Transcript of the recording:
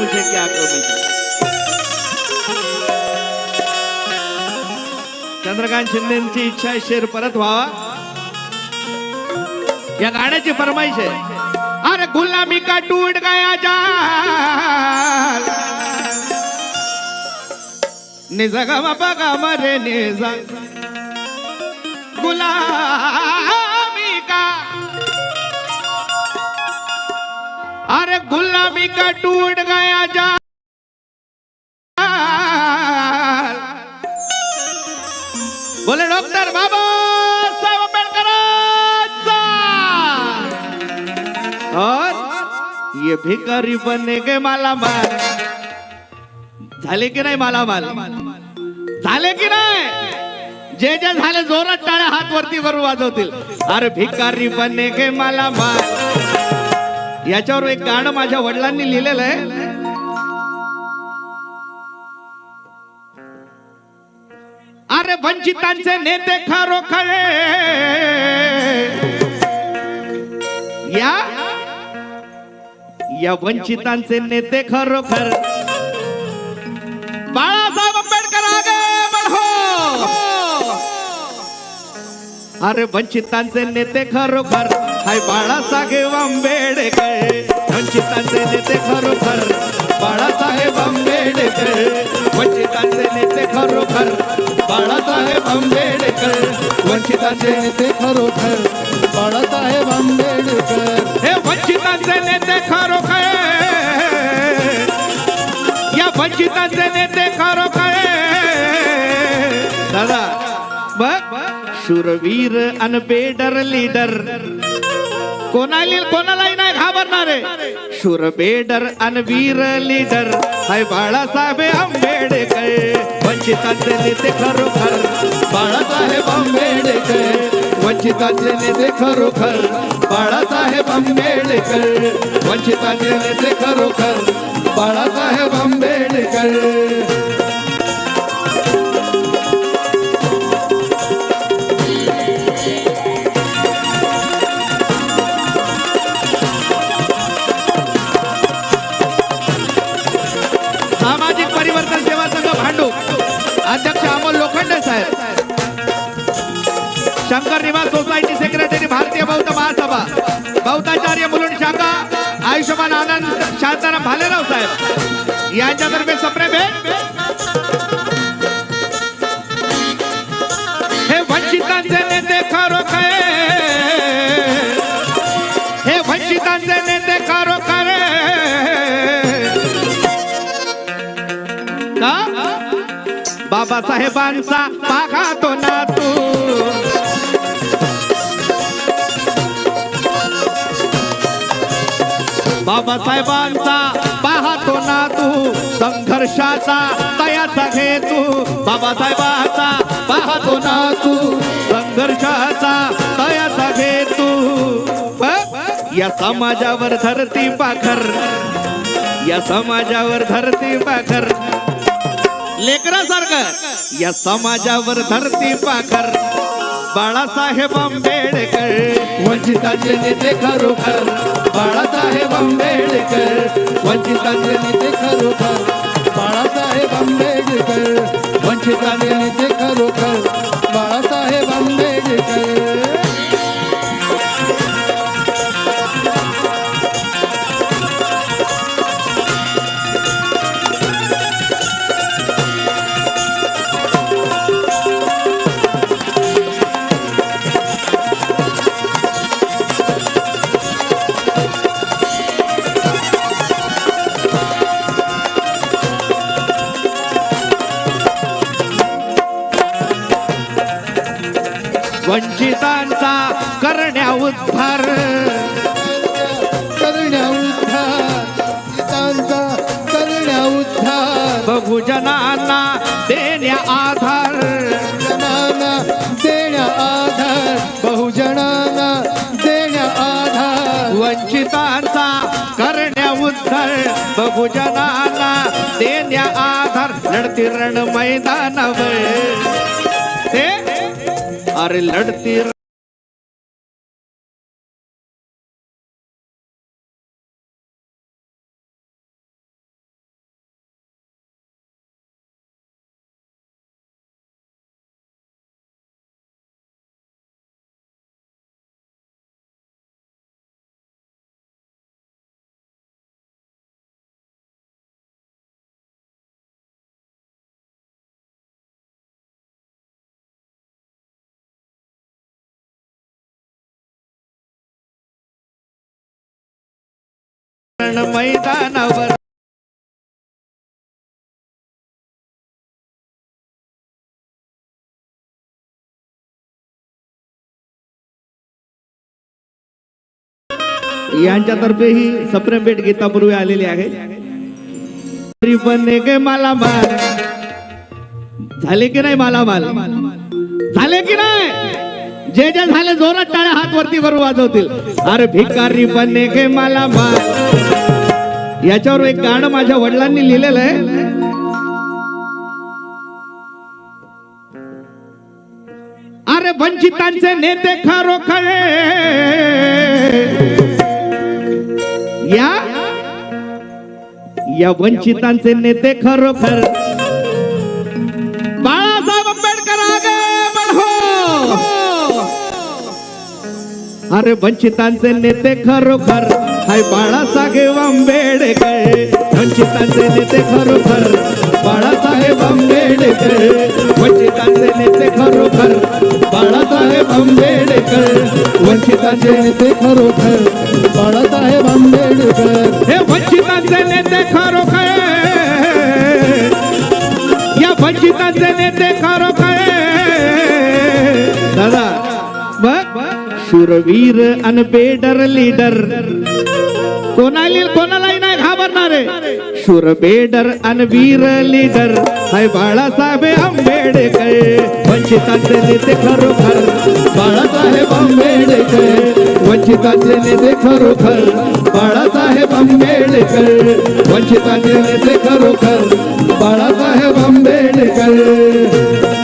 मुझे क्या कमी चंद्रकांत शिंदेची इच्छा आहे शेर परत व्हावा. या गाण्याची फरमाईश आहे. अरे गुलामी का टूट गया जाल? निजगा बघा मरे निजा गुला अरे गुलामी का टूट गया जा बोले डॉक्टर बाबा साहेब आंबेडकरांचा और ये भिकारी बने गे मालामाल। झाले की नाही मालामाल? झाले की नाही? जे जे झाले जोरात टाळ्या हात वरती करून वाजवतील. अरे भिकारी के गे मालामाल। याच्यावर एक गाणं माझ्या वडिलांनी लिहिलेलं आहे. अरे वंचितांचे नेते खरोखरे या? या वंचितांचे नेते खरोखर. बाळासाहेब आंबेडकर आगे बढो. अरे वंचितांचे नेते खरोखर. हाय बाळासाहेब आंबेडकर. वंचितांचे नेते खरोखर. बाळासाहेब आंबेडकर. वंचितांचे नेते खरोखर. बाळासाहेब आंबेडकर. वंचितांचे नेते खरोखर. बाळासाहेब आंबेडकर. हे वंचितांचे नेते खरोखर. या वंचितांचे नेते खरोखर. दादा बघ. शूरवीर अनबेडर लीडर. कोणाली कोणालाही नाही घाबरणारे. शूरबेडर अनवीर लीडर. हाय बाळासाहेब आंबेडकर. वंचितांचे नेते खरोखर. बाळासाहेब आंबेडकर. वंचितांचे नेते खरोखर. बाळासाहेब आंबेडकर. वंचितांचे नेते खरोखर. बाळासाहेब आंबेडकर. साहेब. यांच्यातर्फे सप्रे भेट हे वंचितांचे नेते खरोखर हे वंचितांचे नेते खरोखर का? बाबासाहेबांचा पाघातो ना तू बाबासाहेबांचा वर्षाचा तयाचा घे तू बाबासाहेबांचा पाहतो ना तू. संघर्षाचा तयाचा घे तू या समाजावर धरती पाखर. या समाजावर धरती पाखर. लेकरासारखं. या समाजावर धरती पाखर. बाळासाहेब आंबेडकर. वंचिताचे नेते खरोखर. बाळासाहेब आंबेडकर. वंचिताचे नेते खरोखर. बाळासाहेब आंबेडकर वंचितांचे करण्या उद्धार. करण्या उद्धार. वंचितांचा करण्या उद्धार. बहुजनांना देण्या आधार. जनांना देण्या आधार. बहुजनांना देण्या आधार. वंचितांचा करण्या उद्धार. बहुजनांना देण्या आधार. लढती रण मैदानावर. ते अरे लढती रण मैदानावर यांच्यातर्फे ही सप्रेम भेट गीतापूर्वी आलेली आहे. तरी गे मला माल झाले की नाही मला माल झाले की नाही? जे जे झाले जोरात टाळ्या हात वरती करून वाजवतील. अरे भिकारी बने गे मला माल याच्यावर एक गाणं माझ्या वडिलांनी लिहिलेलं आहे. अरे वंचितांचे नेते खरोखळे या? या वंचितांचे नेते खरोखर. अरे वंचितांचे नेते खरोखर. हाय बाळासाहेब आंबेडकर. वंचितांचे नेते खरोखर. बाळासाहेब आंबेडकर. वंचितांचे नेते खरोखर. बाळासाहेब आंबेडकर. वंचितांचे नेते खरोखर. बाळासाहेब आंबेडकर. हे वंचितांचे नेते खरोखर. या वंचितांचे नेते खरोखर. शूरवीर अनबेडर लीडर कोणाली कोणालाही नाही घाबरणारे शूरबेडर अनवीर लीडर हाय बाळासाहेब आंबेडकर वंचितांचे नेते खरोखर बाळासाहेब आंबेडकर वंचितांचे नेते खरोखर बाळासाहेब आंबेडकर वंचितांचे नेते खरोखर बाळासाहेब आंबेडकर